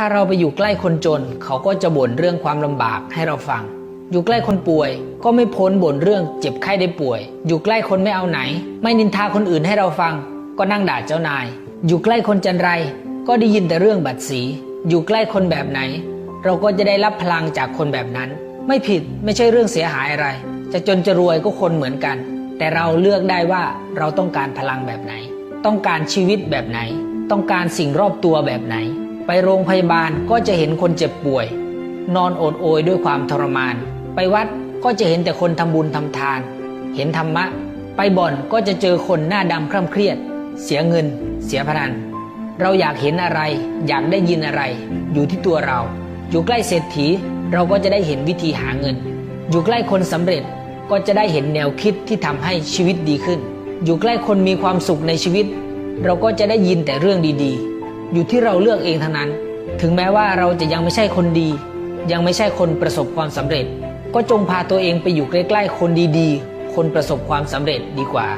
ถ้าเราไปอยู่ใกล้คนจน เขาก็จะบ่นเรื่องความลำบากให้เราฟัง อยู่ใกล้คนป่วย ก็ไม่พ้นบ่นเรื่องเจ็บไข้ได้ป่วย อยู่ใกล้คนไม่เอาไหน ไม่นินทาคนอื่นให้เราฟัง ก็นั่งด่าเจ้านาย อยู่ใกล้คนจันไร ก็ได้ยินแต่เรื่องบัตรสี อยู่ใกล้คนแบบไหน เราก็จะได้รับพลังจากคนแบบนั้น ไม่ผิดไม่ใช่เรื่องเสียหายอะไร จะจนจะรวยก็คนเหมือนกัน แต่เราเลือกได้ว่าเราต้องการพลังแบบไหน ต้องการชีวิตแบบไหน ต้องการสิ่งรอบตัวแบบไหน ไปโรงพยาบาลก็จะเห็นคนเจ็บป่วย นอนโอดโอยด้วยความทรมาน ไปวัดก็จะเห็นแต่คนทำบุญทำทาน เห็นธรรมะ ไปบ่อนก็จะเจอคนหน้าดำคร่ำเครียด เสียเงิน เสียพนัน เราอยากเห็นอะไร อยากได้ยินอะไร อยู่ที่ตัวเรา อยู่ใกล้เศรษฐีเราก็จะได้เห็นวิธีหาเงิน อยู่ใกล้คนสำเร็จก็จะได้เห็นแนวคิดที่ทำให้ชีวิตดีขึ้น อยู่ใกล้คนมีความสุขในชีวิต เราก็จะได้ยินแต่เรื่องดีๆ อยู่ที่เราเลือกเองทั้งนั้น ถึงแม้ว่าเราจะยังไม่ใช่คนดี ยังไม่ใช่คนประสบความสำเร็จ ก็จงพาตัวเองไปอยู่ใกล้ๆคนดีๆ คนประสบความสำเร็จดีกว่า